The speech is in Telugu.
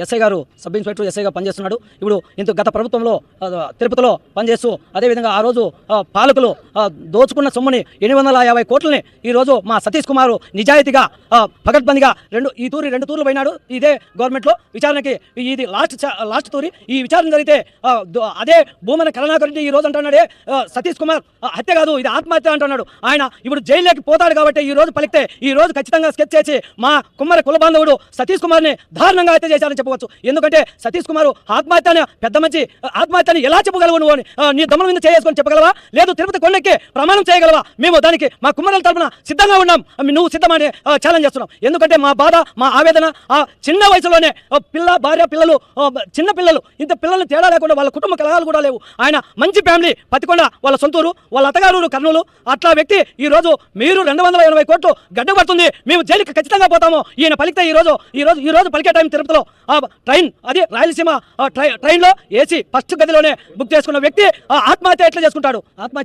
ఎస్ఐ గారు సబ్ ఇన్స్పెక్టర్ ఎస్ఐగా పనిచేస్తున్నాడు. ఇప్పుడు ఇంత గత ప్రభుత్వంలో తిరుపతిలో పనిచేస్తూ అదేవిధంగా ఆ రోజు పాలకులు దోచుకున్న సొమ్ముని ఎనిమిది వందల యాభై కోట్లని ఈ రోజు మా సతీష్ కుమార్ నిజాయితీగా పగడ్బందిగా రెండు ఈ తూరి రెండు తూర్లు పోయినాడు. ఇదే గవర్నమెంట్లో విచారణకి ఇది లాస్ట్ లాస్ట్ తూరి. ఈ విచారణ జరిగితే అదే భూమన కరుణాకర్ రెడ్డి ఈ రోజు అంటున్నాడే. సతీష్ కుమార్ హత్య కాదు ఇది ఆత్మహత్య అంటున్నాడు. ఆయన ఇప్పుడు జైల్లోకి పోతాడు కాబట్టి ఈ రోజు పలికితే ఈ రోజు ఖచ్చితంగా స్కెచ్ చేసి మా కుమ్మర కుల బాంధవుడు సతీష్ కుమార్ని దారుణంగా హత్య చేశారని చెప్పవచ్చు. ఎందుకంటే సతీష్ కుమార్ ఆత్మహత్య పెద్ద మంచి ఆత్మహత్యని ఎలా చెప్పగలవు నువ్వు అని నీ దమ్ముల మీద చేసుకొని చెప్పగలవా? లేదు తిరుపతి కొండెక్కి ప్రమాణం చేయగలవా? మేము దానికి మా కుమ్మరుల తరపున సిద్ధంగా ఉన్నాం. నువ్వు సిద్ధమని ఛాలెంజ్ చేస్తున్నాం. ఎందుకంటే మా బాధ మా ఆవేదన ఆ చిన్న వయసులోనే పిల్ల భార్య పిల్లలు చిన్న పిల్లలు ఇంత పిల్లల్ని తేడా లేకుండా వాళ్ళ కుటుంబ కలహాలు కూడా లేవు. ఆయన మంచి ఫ్యామిలీ పతికొండ వాళ్ళ సొంతూరు వాళ్ళ అత్తగారు కర్నూలు అట్లా వ్యక్తి ఈ రోజు మీరు రెండు వందల ఎనభై కోట్లు గడ్డపడుతుంది మేము జైలుకి ఖచ్చితంగా పోతాము. ఈయన పలికితే ఈ రోజు ఈ రోజు ఈ రోజు పలికే టైం తిరుపతిలో. ఆ ట్రైన్ అది రాయలసీమ ట్రైన్లో ట్రైన్లో ఏసీ ఫస్ట్ గదిలోనే బుక్ చేసుకున్న వ్యక్తి ఆ ఆత్మహత్య ఎట్లా చేసుకుంటాడు? ఆత్మహత్య